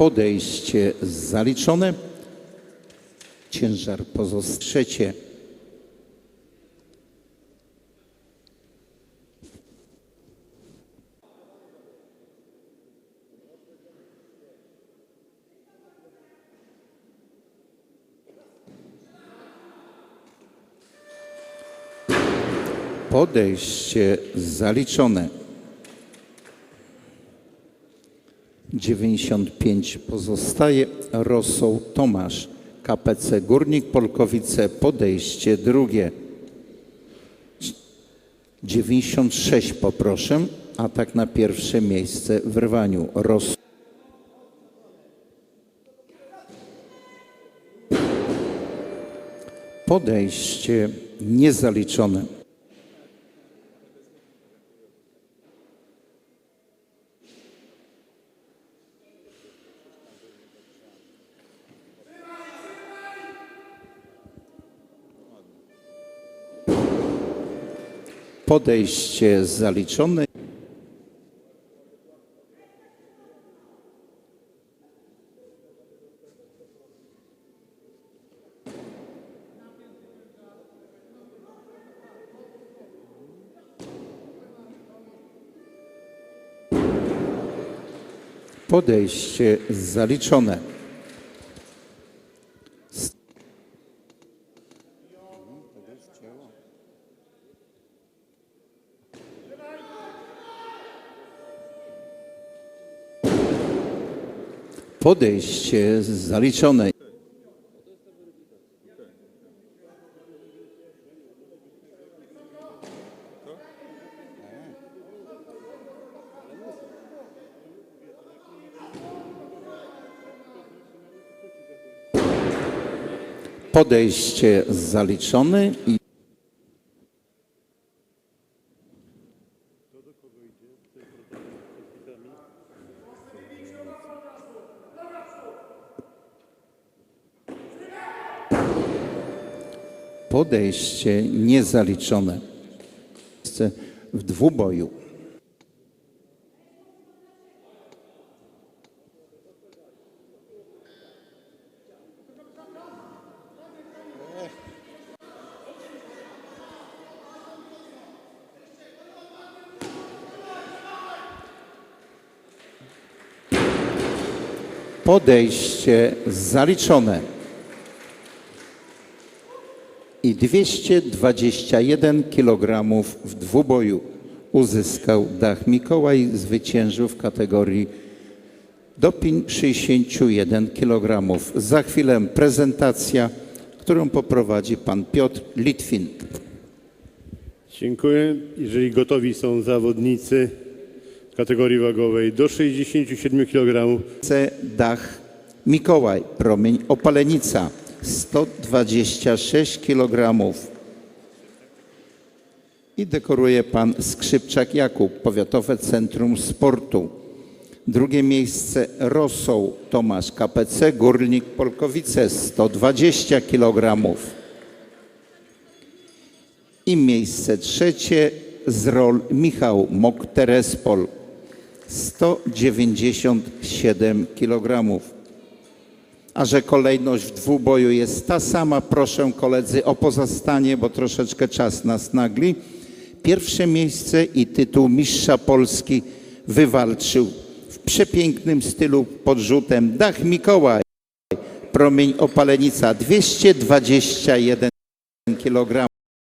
Podejście zaliczone. Ciężar pozostaje. Trzecie. Podejście zaliczone. 95 pozostaje. Rosoł Tomasz. KPC Górnik Polkowice. Podejście drugie. 96 poproszę. Atak na pierwsze miejsce w rwaniu. Rosoł. Podejście niezaliczone. Podejście zaliczone. Podejście zaliczone. Podejście zaliczone. Podejście zaliczone i podejście niezaliczone. W dwuboju. Podejście zaliczone. I 221 kg w dwuboju uzyskał Dach Mikołaj, zwyciężył w kategorii do pin- 61 kg. Za chwilę prezentacja, którą poprowadzi pan Piotr Litwin. Dziękuję. Jeżeli gotowi są zawodnicy kategorii wagowej do 67 kg. Dach Mikołaj, promień Opalenica 126 kg. I dekoruje pan Skrzypczak Jakub, Powiatowe Centrum Sportu. Drugie miejsce Rosoł Tomasz KPC, Górnik Polkowice 120 kg. I miejsce trzecie z rol Michał Mok Terespol 197 kg. A że kolejność w dwuboju jest ta sama, proszę koledzy o pozostanie, bo troszeczkę czas nas nagli. Pierwsze miejsce i tytuł mistrza Polski wywalczył w przepięknym stylu pod rzutem Dach Mikołaj, promień Opalenica 221 kg.